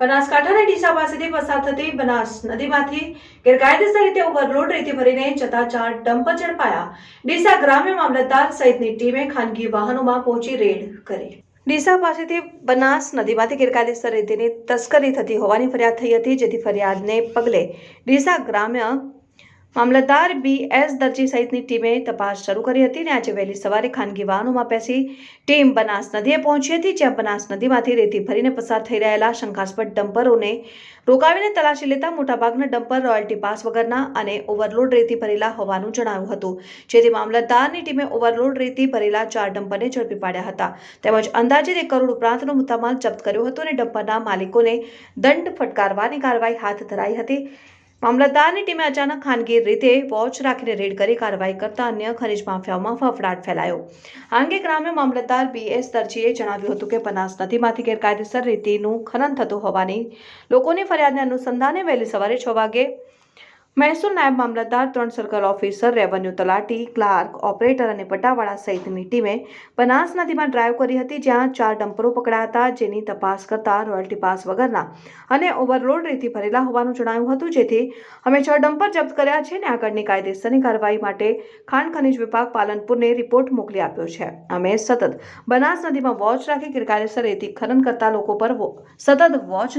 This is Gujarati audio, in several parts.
બનાસકાંઠાના ડીસા પાસેથી પસાર થતી બનાસ નદીમાંથી ગેરકાયદેસર રીતે ઓવરલોડ રીતે ભરીને જતા ચાર ડમ્પર ઝડપાયા. ડીસા ગ્રામ્ય મામલતદાર સહિતની ટીમે ખાનગી વાહનોમાં પહોંચી રેડ કરી. ડીસા પાસેથી બનાસ નદીમાંથી ગેરકાયદેસર રીતેની તસ્કરી થતી હોવાની ફરિયાદ થઈ હતી, જેથી ફરિયાદને પગલે ડીસા ગ્રામ્ય મામલતદાર બી એસ દરજી સહિતની ટીમે તપાસ શરૂ કરી હતી અને આજે વહેલી સવારે ખાનગી વાહનોમાં બેસી ટીમ બનાસ નદીએ પહોંચી હતી, જ્યાં બનાસ નદીમાંથી રેતી ભરીને પસાર થઈ રહેલા શંકાસ્પદ ડમ્પરોને રોકાવીને તલાશી લેતા મોટાભાગના ડમ્પર રોયલ્ટી પાસ વગરના અને ઓવરલોડ રેતી ભરેલા હોવાનું જણાવ્યું હતું. જેથી મામલતદારની ટીમે ઓવરલોડ રેતી ભરેલા ચાર ડમ્પરને ઝડપી પાડ્યા હતા. તેમજ અંદાજિત એક કરોડ ઉપરાંતનો મુદ્દામાલ જપ્ત કર્યો હતો અને ડમ્પરના માલિકોને દંડ ફટકારવાની કાર્યવાહી હાથ ધરાઈ હતી. મામલતદારની ટીમે અચાનક ખાનગી રીતે વોચ રાખીને રેડ કરી કાર્યવાહી કરતા અન્ય ખનીજ માફિયાઓમાં ફફડાટ ફેલાયો. આ અંગે ગ્રામ્ય મામલતદાર બી એસ દરજીએ જણાવ્યું હતું કે બનાસ નદીમાંથી ગેરકાયદેસર રેતીનું ખનન થતું હોવાની લોકોની ફરિયાદને અનુસંધાને વહેલી સવારે છ વાગે મહેસૂલ નાયબ મામલતદાર ત્રણ સર્કલ ઓફિસર, રેવન્યુ તલાટી, ક્લાર્ક, ઓપરેટર અને પટાવાળા સહિતની ટીમે બનાસ નદીમાં ડ્રાઈવ કરી હતી, જ્યાં ચાર ડમ્પરો પકડાયા હતા, જેની તપાસ કરતા રોયલ્ટી પાસ વગરના અને ઓવરલોડ રેતી ભરેલા હોવાનું જણાવ્યું હતું, જેથી અમે છ ડમ્પર જપ્ત કર્યા છે અને આગળની કાયદેસરની કાર્યવાહી માટે ખાણ ખનિજ વિભાગ પાલનપુરને રિપોર્ટ મોકલી આપ્યો છે. અમે સતત બનાસ નદીમાં વોચ રાખી ગેરકાયદેસર રેતી ખનન કરતા લોકો પર સતત વોચ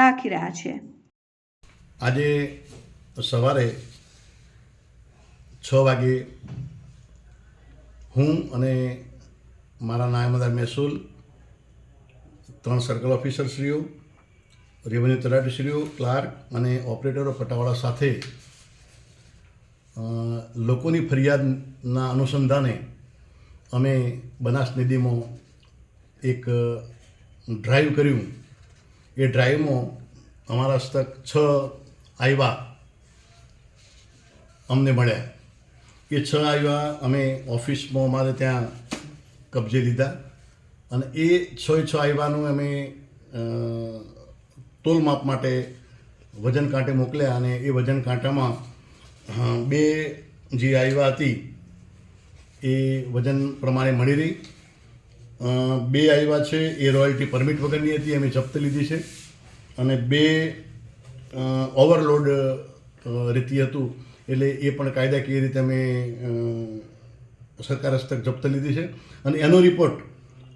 રાખી રહ્યા છીએ. આજે સવારે છ વાગે હું અને મારા નાયમદાર મહેસૂલ ત્રણ સર્કલ ઓફિસરશ્રીઓ રેવન્યુ તલાટીશ્રીઓ ક્લાર્ક અને ઓપરેટરો પટાવાળા સાથે લોકોની ફરિયાદના અનુસંધાને અમે બનાસ નદીમાં એક ડ્રાઈવ કર્યું. એ ડ્રાઈવમાં અમારા હસ્તક છ આવ્યા અમને મળ્યા એ છ આવ્યા, અમે ઓફિસમાં અમારે ત્યાં કબજે લીધા. અને એ છ છ આવ્યાનું અમે તોલ માપ માટે વજન કાંટે મોકલ્યા અને એ વજન કાંટામાં બે જે આવ્યા હતી, એ વજન પ્રમાણે મળી રહી. બે આવ્યા છે, એ રોયલ્ટી પરમિટ વગરની હતી, અમે જપ્ત લીધી છે. અને બે ઓવરલોડ રીતિ હતું. એટલે એ પણ કાયદાકીય રીતે અમે સરકાર હસ્તક જપ્ત લીધી છે. અને એનો રિપોર્ટ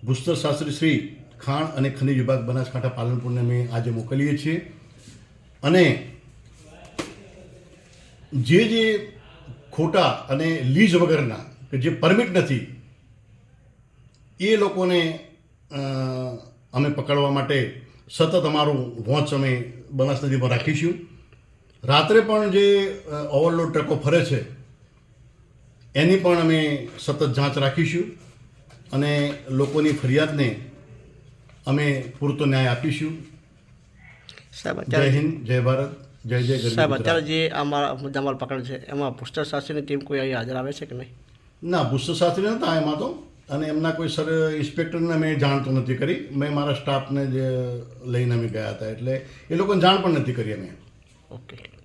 ભૂસ્તર શાસ્ત્રી શ્રી ખાણ અને ખનિજ વિભાગ બનાસકાંઠા પાલનપુરને અમે આજે મોકલીએ છીએ. અને જે જે ખોટા અને લીઝ વગરના કે જે પરમિટ નથી, એ લોકોને અમે પકડવા માટે સતત અમારું વોચ અમે બનાસ નદીમાં રાખીશું. રાત્રે પણ જે ઓવરલોડ ટ્રકો ફરે છે એની પણ અમે સતત જાંચ રાખીશું અને લોકોની ફરિયાદને અમે પૂરતો ન્યાય આપીશું. સાહેબ જય હિન્દ જય ભારત જય જય સાહેબ અત્યારે જે અમારા મુદ્દામાલ પકડ છે એમાં પુસ્તક શાસ્ત્રીની ટીમ કોઈ અહીં હાજર આવે છે કે નહીં? ના પુસ્તક શાસ્ત્રી નહોતા એમાં તો અને એમના કોઈ સર ઇન્સ્પેક્ટરને મેં જાણ તો નથી કરી. મેં મારા સ્ટાફને જ લઈને અમે ગયા હતા એટલે એ લોકોને જાણ પણ નથી કરી અમે. Okay.